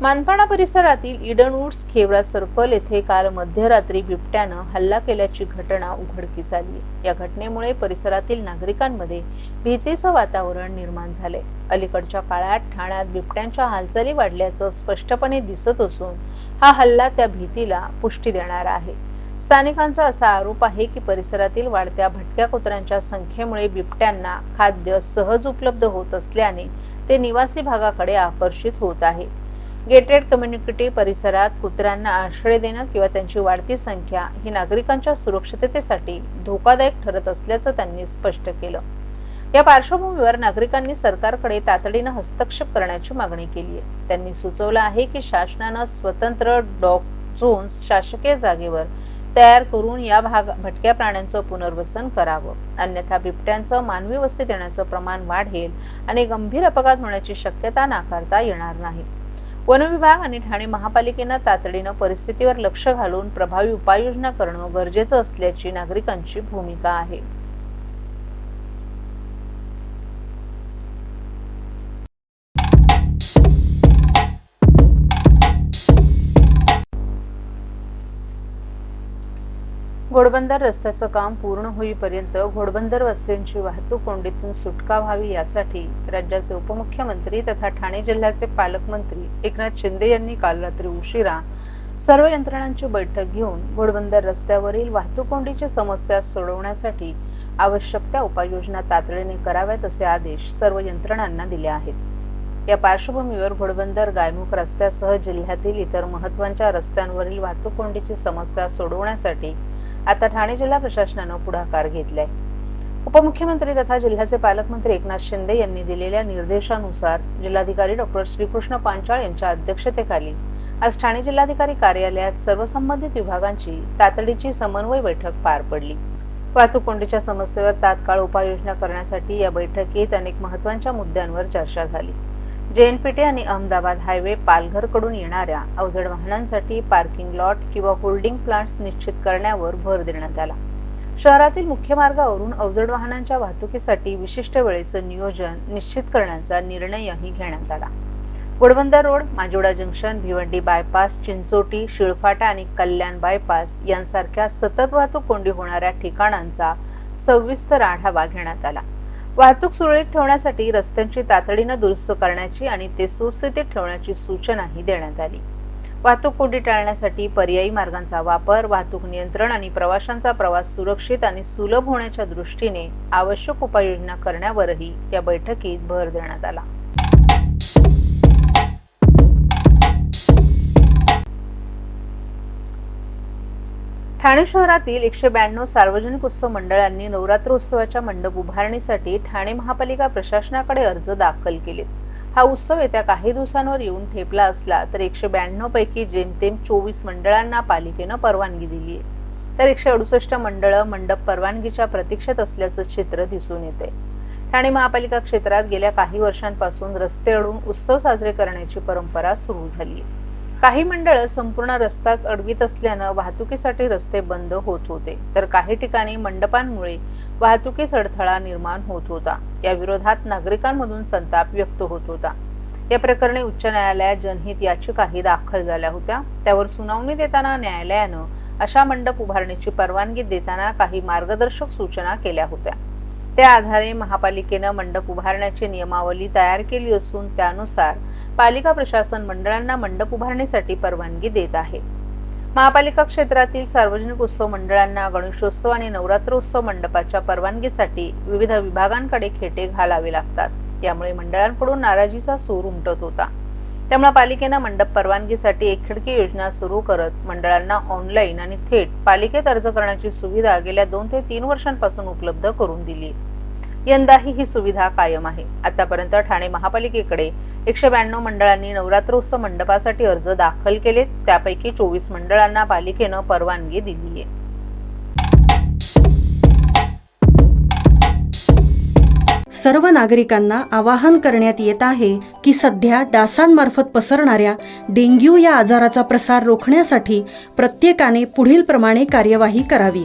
मानपाडा परिसरातील Eden woods Khevra circle येथे काल मध्यरात्री बिबट्यानं हल्ला केल्याची घटना उघडकीस आली. या घटनेमुळे परिसरातील नागरिकांमध्ये भीतीचं वातावरण निर्माण झाले अलीकडच्या काळात ठाण्यात बिबट्यांच्या हालचाली वाढल्याचं स्पष्टपणे दिसत असून हा हल्ला त्या भीतीला पुष्टी देणारा आहे. स्थानिकांचा असा आरोप आहे की परिसरातील वाढत्या भटक्या कुत्र्यांच्या संख्येमुळे बिबट्यांना खाद्य सहज उपलब्ध होत असल्याने ते निवासी भागाकडे आकर्षित होत आहे. गेटेड कम्युनिटी परिसरात कुत्र्यांना आश्रय देणं किंवा त्यांची वाढती संख्या ही नागरिकांच्या सुरक्षिततेसाठी धोकादायक ठरत असल्याचं त्यांनी स्पष्ट केलं. या पार्श्वभूमीवर नागरिकांनी सरकारकडे तातडीनं हस्तक्षेप करण्याची मागणी केली आहे. त्यांनी सुचवलं आहे की शासनानं स्वतंत्र डॉग झोन्स शासकीय जागेवर तयार करून या भाग भटक्या प्राण्यांचं पुनर्वसन करावं. अन्यथा बिबट्यांचं मानवी वस्ती देण्याचं प्रमाण वाढेल आणि गंभीर अपघात होण्याची शक्यता नाकारता येणार नाही. वन विभाग आणि ठाणे महापालिकेनं तातडीनं परिस्थितीवर लक्ष घालून प्रभावी उपाययोजना करणं गरजेचं असल्याची नागरिकांची भूमिका आहे. घोडबंदर रस्त्याचं काम पूर्ण होईपर्यंत घोडबंदर वस्त्यांची वाहतूक कोंडीतून सुटका व्हावी यासाठी राज्याचे उपमुख्यमंत्री तथा ठाणे जिल्ह्याचे पालकमंत्री एकनाथ शिंदे यांनी काल रात्री उशिरा सर्व यंत्रणांची बैठक घेऊन घोडबंदर रस्त्यावरील वाहतूक कोंडीची समस्या सोडवण्यासाठी आवश्यक त्या उपाययोजना तातडीने कराव्यात असे आदेश सर्व यंत्रणांना दिले आहेत. या पार्श्वभूमीवर घोडबंदर गायमुख रस्त्यासह जिल्ह्यातील इतर महत्त्वाच्या रस्त्यांवरील वाहतूक कोंडीची समस्या सोडवण्यासाठी आता ठाणे जिल्हा प्रशासनानं पुढाकार घेतलाय. उपमुख्यमंत्री तथा जिल्ह्याचे पालकमंत्री एकनाथ शिंदे यांनी दिलेल्या निर्देशानुसार जिल्हाधिकारी डॉक्टर श्रीकृष्ण पांचाळ यांच्या अध्यक्षतेखाली आज ठाणे जिल्हाधिकारी कार्यालयात सर्व संबंधित विभागांची तातडीची समन्वय बैठक पार पडली. वाहतूक कोंडीच्या समस्येवर तात्काळ उपाययोजना करण्यासाठी या बैठकीत अनेक महत्त्वाच्या मुद्द्यांवर चर्चा झाली. जेएनपीटी आणि अहमदाबाद हायवे पालघरकडून येणाऱ्या अवजड वाहनांसाठी पार्किंग लॉट किंवा होल्डिंग प्लांट्स निश्चित करण्यावर भर देण्यात आला. शहरातील मुख्य मार्गावरून अवजड वाहनांच्या वाहतुकीसाठी विशिष्ट वेळेचं नियोजन निश्चित करण्याचा निर्णयही घेण्यात आला. Ghodbunder road Majiwada junction Bhiwandi bypass Chinchoti Shilphata आणि कल्याण बायपास यांसारख्या सतत वाहतूक कोंडी होणाऱ्या ठिकाणांचा सविस्तर आढावा घेण्यात आला. वाहतूक सुरळीत ठेवण्यासाठी रस्त्यांची तातडीनं दुरुस्त करण्याची आणि ते सुस्थितीत ठेवण्याची सूचनाही देण्यात आली. वाहतूक कोंडी टाळण्यासाठी पर्यायी मार्गांचा वापर वाहतूक नियंत्रण आणि प्रवाशांचा प्रवास सुरक्षित आणि सुलभ होण्याच्या दृष्टीने आवश्यक उपाययोजना करण्यावरही या बैठकीत भर देण्यात आला. ठाणे शहरातील एकशे ब्याण्णव सार्वजनिक उत्सव मंडळांनी नवरात्र उत्सवाच्या मंडप उभारणीसाठी ठाणे महापालिका प्रशासनाकडे अर्ज दाखल केले. हा उत्सव येत्या काही दिवसांवर येऊन ठेपला असला तर एकशे ब्याण्णव पैकी जेमतेम चोवीस मंडळांना पालिकेनं परवानगी दिली आहे तर एकशे अडुसष्ट मंडळं मंडप परवानगीच्या प्रतीक्षेत असल्याचं चित्र दिसून येते ठाणे महापालिका क्षेत्रात गेल्या काही वर्षांपासून रस्ते अडून उत्सव साजरे करण्याची परंपरा सुरू झाली आहे काही मंडळ संपूर्ण रस्ताच अडवीत असल्यानं वाहतुकीसाठी रस्ते बंद होत होते. तर काही ठिकाणी मंडपांमुळे वाहतुकीस अडथळा निर्माण होत होता. या विरोधात नागरिकांमधून संताप व्यक्त होत होता. या प्रकरणी उच्च न्यायालयात जनहित याचिकाही दाखल झाल्या होत्या. त्यावर सुनावणी देताना न्यायालयानं अशा मंडप उभारणीची परवानगी देताना काही मार्गदर्शक सूचना केल्या होत्या. त्या आधारे महापालिकेनं मंडप उभारण्याची नियमावली तयार केली असून त्यानुसार पालिका प्रशासन मंडळांना मंडप उभारणीसाठी परवानगी देत आहे. महापालिका क्षेत्रातील सार्वजनिक उत्सव मंडळांना गणेशोत्सव आणि नवरात्रोत्सव मंडपाच्या परवानगीसाठी विविध विभागांकडे खेटे घालावे लागतात. यामुळे मंडळांकडून नाराजीचा सूर उमटत होता. त्यामुळे पालिकेनं मंडप परवानगीसाठी एक खिडकी योजना सुरू करत मंडळांना ऑनलाईन आणि थेट पालिकेत अर्ज करण्याची सुविधा गेल्या दोन ते तीन वर्षांपासून उपलब्ध करून दिली. यंदाही ही सुविधा कायम आहे. आतापर्यंत ठाणे महापालिकेकडे एकशे ब्याण्णव मंडळांनी नवरात्रोत्सव मंडपासाठी अर्ज दाखल केलेत. त्यापैकी चोवीस मंडळांना पालिकेनं परवानगी दिली आहे सर्व नागरिकांना आवाहन करण्यात येत आहे की सध्या डासांमार्फत पसरणाऱ्या डेंग्यू या आजाराचा प्रसार रोखण्यासाठी प्रत्येकाने पुढील प्रमाणे कार्यवाही करावी.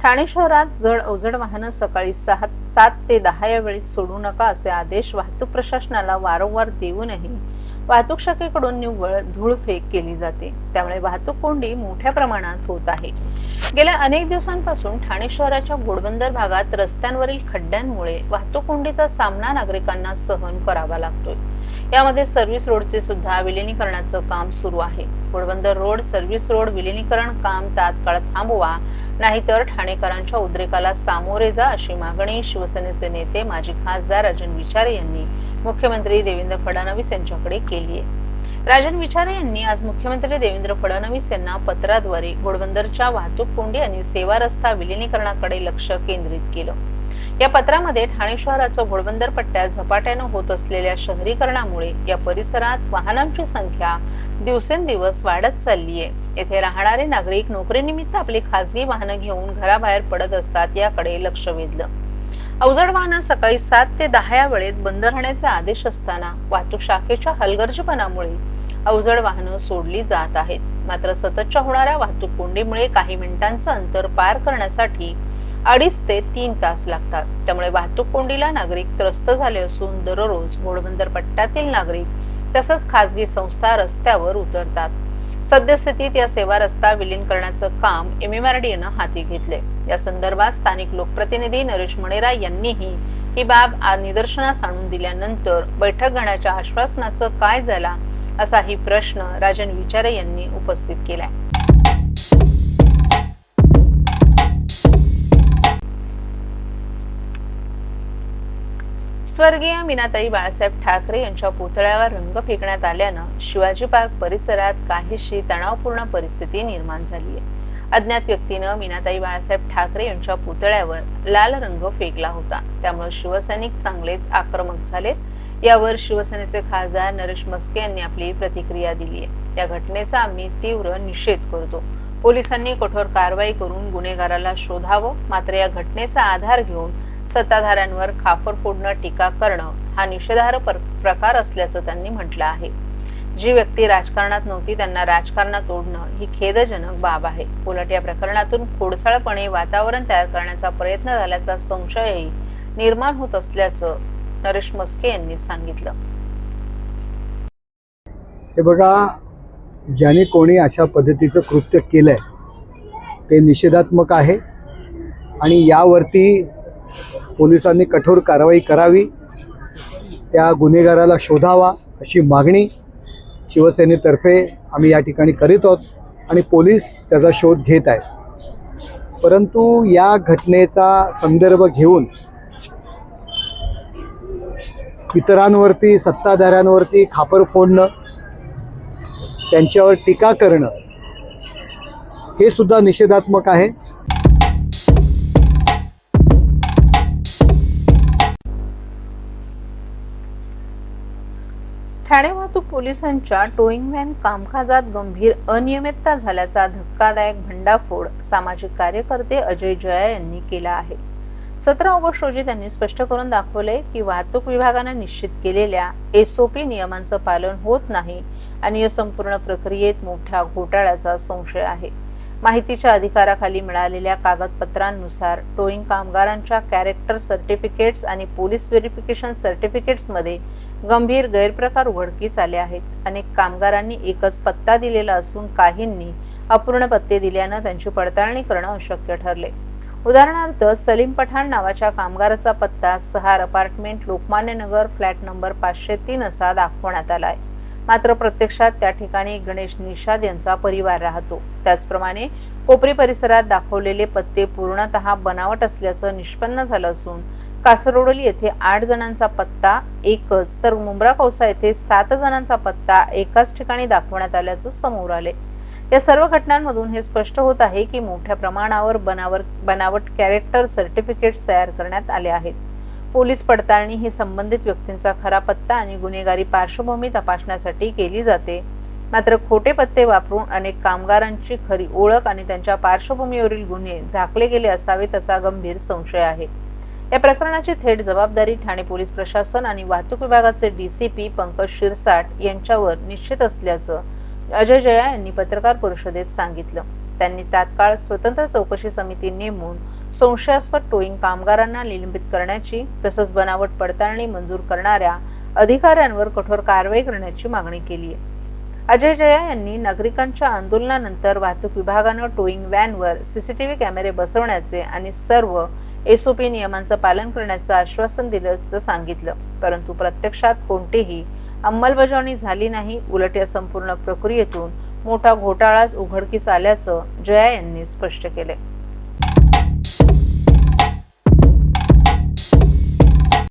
ठाणे शहरात जड अवजड वाहनं सकाळी सहा सात ते दहा या वेळेत सोडू नका असे आदेश वाहतूक प्रशासनाला वारंवार देऊनही वाहतूक शाखेकडून निव्वळ धूळफेक केली जाते. त्यामुळे वाहतूक कोंडी मोठ्या प्रमाणात होत आहे. गेल्या अनेक दिवसांपासून ठाणे शहराच्या घोडबंदर भागात रस्त्यांवरील खड्ड्यांमुळे वाहतूक कोंडीचा सामना नागरिकांना सहन करावा लागतोय. यामध्ये सर्व्हिस रोडचे सुद्धा विलिनीकरणाचं काम सुरू आहे. घोडबंदर रोड सर्व्हिस रोड विलिनीकरण काम तात्काळ थांबवा नाहीतर ठाणेकरांच्या उद्रेकाला सामोरे जा अशी मागणी शिवसेनेचे नेते माजी खासदार राजन विचारे यांनी मुख्यमंत्री देवेंद्र फडणवीस यांच्याकडे केली आहे. राजन विचारे यांनी आज मुख्यमंत्री देवेंद्र फडणवीस यांना पत्राद्वारे घोडबंदरच्या वाहतूक कोंडी आणि सेवा रस्ता विलिनीकरणाकडे लक्ष केंद्रित केलं. या पत्रामध्ये ठाणे शहराचं घोडबंदर पट्ट्यात झपाट्यानं होत असलेल्या शहरीकरणामुळे या परिसरात वाहनांची संख्या दिवसेंदिवस वाढत चालली आहे येथे राहणारे नागरिक नोकरीनिमित्त आपली खासगी वाहनं घेऊन घराबाहेर पडत असतात याकडे लक्ष वेधलं. अवजड वाहनं सकाळी सात ते दहा या वेळेत बंद राहण्याचे आदेश असताना वाहतूक शाखेच्या हलगर्जीपणामुळे अवजड वाहनं सोडली जात आहेत. मात्र सततच्या होणाऱ्या वाहतूक कोंडीमुळे काही मिनिटांचं अंतर पार करण्यासाठी अडीच ते तीन तास लागतात. त्यामुळे वाहतूक कोंडीला नागरिक त्रस्त झाले असून दररोज घोडबंदर पट्ट्यातील नागरिक तसंच खासगी संस्था रस्त्यावर उतरतात. सद्यस्थितीत या सेवा रस्ता विलीन करण्याचं काम एमएमआरडीएनं हाती घेतले या संदर्भात स्थानिक लोकप्रतिनिधी नरेश मणेरा यांनीही ही बाब आज निदर्शनास आणून दिल्यानंतर बैठक घेण्याच्या आश्वासनाचं काय झाला असाही प्रश्न राजन विचारे यांनी उपस्थित केलाय. स्वर्गीय मीनाताई बाळासाहेब ठाकरे यांच्या पुतळ्यावर रंग फेकण्यात आल्यानं शिवाजी पार्क परिसरात काहीशी तणावपूर्ण परिस्थिती निर्माण झाली आहे. अज्ञात व्यक्तीनं मीनाताई बाळासाहेब ठाकरे यांच्या पुतळ्यावर लाल रंग फेकला होता. त्यामुळे शिवसैनिक चांगलेच आक्रमक झालेत. यावर शिवसेनेचे खासदार नरेश मस्के यांनी आपली प्रतिक्रिया दिली आहे. या घटनेचा आम्ही तीव्र निषेध करतो. पोलिसांनी कठोर कारवाई करून गुन्हेगाराला शोधावं मात्र या घटनेचा आधार घेऊन सत्ताधाऱ्यांवर खापर फोडणं टीका करणं हा निषेधार्ह प्रकार असल्याचं त्यांनी म्हटलं आहे. जी व्यक्ती राजकारणात नव्हती त्यांना राजकारणात ओढणं ही खेदजनक बाब आहे. उलट या प्रकरणातून खोडसाळपणे वातावरण तयार करण्याचा प्रयत्न झाल्याचा संशयही निर्माण होत असल्याचं नरेश मस्के यांनी सांगितलं. हे बघा ज्याने कोणी अशा पद्धतीचं कृत्य केलंय ते निषेधात्मक आहे आणि यावरती पोलिसांनी कठोर कारवाई करावी. त्या गुन्हेगाराला शोधावा अशी मागणी शिवसेनेतर्फे आम्ही या ठिकाणी करीत आहोत आणि पोलीस त्याचा शोध घेत आहेत. परंतु या घटनेचा संदर्भ घेऊन इतरांवरती सत्ताधाऱ्यांवरती खापर फोडणं त्यांच्यावर टीका करणं हे सुद्धा निषेधात्मक आहे. ठाणे वाहतूक पोलिसांच्या टोईंग व्हॅन कामकाजात गंभीर अनियमितता झाल्याचा धक्कादायक भंडाफोड सामाजिक कार्यकर्ते अजय जया यांनी केला आहे. सतरा ऑगस्ट रोजी त्यांनी स्पष्ट करून दाखवले की वाहतूक विभागाने निश्चित केलेल्या एसओपी नियमांचं पालन होत नाही आणि या संपूर्ण प्रक्रियेत मोठ्या घोटाळ्याचा संशय आहे. माहितीच्या अधिकाराखाली मिळालेल्या कागदपत्रांनुसार टोईंग कामगारांच्या कॅरेक्टर सर्टिफिकेट्स आणि पोलीस व्हेरिफिकेशन सर्टिफिकेट्समध्ये गंभीर गैरप्रकार उघडकीस आले आहेत. अनेक कामगारांनी एकच पत्ता दिलेला असून काहींनी अपूर्ण पत्ते दिल्यानं त्यांची पडताळणी करणं अशक्य ठरले. उदाहरणार्थ सलीम पठाण नावाच्या कामगाराचा पत्ता Sahar apartment Lokmanya Nagar flat number पाचशे तीन असा दाखवण्यात आलाय. मात्र प्रत्यक्षात त्या ठिकाणी गणेश निषाद यांचा परिवार राहतो. त्याचप्रमाणे कोपरी परिसरात दाखवलेले पत्ते पूर्णतः बनावट असल्याचं निष्पन्न झालं असून कासरोडोली येथे आठ जणांचा पत्ता एकच तर मुंब्रा कौसा येथे सात जणांचा पत्ता एकाच ठिकाणी दाखवण्यात आल्याचं समोर आले. या सर्व घटनांमधून हे स्पष्ट होत आहे की मोठ्या प्रमाणावर बनावर बनावट कॅरेक्टर सर्टिफिकेट्स तयार करण्यात आले आहेत. पोलीस पडताळणी ही संबंधित व्यक्तींचा खरा पत्ता आणि गुन्हेगारी पार्श्वभूमी तपासण्यासाठी केली जाते. मात्र खोटे पत्ते वापरून अनेक कामगारांची खरी ओळख आणि त्यांच्या पार्श्वभूमीवरील गुन्हे झाकले गेले असावेत असा गंभीर संशय आहे. या प्रकरणाची थेट जबाबदारी ठाणे पोलीस प्रशासन आणि वाहतूक विभागाचे डीसीपी पंकज शिरसाट यांच्यावर निश्चित असल्याचं अजय जया यांनी पत्रकार परिषदेत सांगितलं. त्यांनी तात्काळ स्वतंत्र चौकशी समिती नेमून संशयास्पद टोईंग कामगारांना निलंबित करण्याची तसंच बनावट पडताळणी मंजूर करणाऱ्या अधिकाऱ्यांवर कठोर कारवाई करण्याची मागणी केली आहे अजय जया यांनी नागरिकांच्या आंदोलनानंतर वाहतूक विभागानं टोईंग व्हॅनवर सीसीटीव्ही कॅमेरे बसवण्याचे आणि सर्व एसओपी नियमांचं पालन करण्याचं आश्वासन दिल्याचं सांगितलं. परंतु प्रत्यक्षात कोणतीही अंमलबजावणी झाली नाही. उलट या संपूर्ण प्रक्रियेतून मोठा घोटाळाच उघडकीस आल्याचं जया यांनी स्पष्ट केले thank you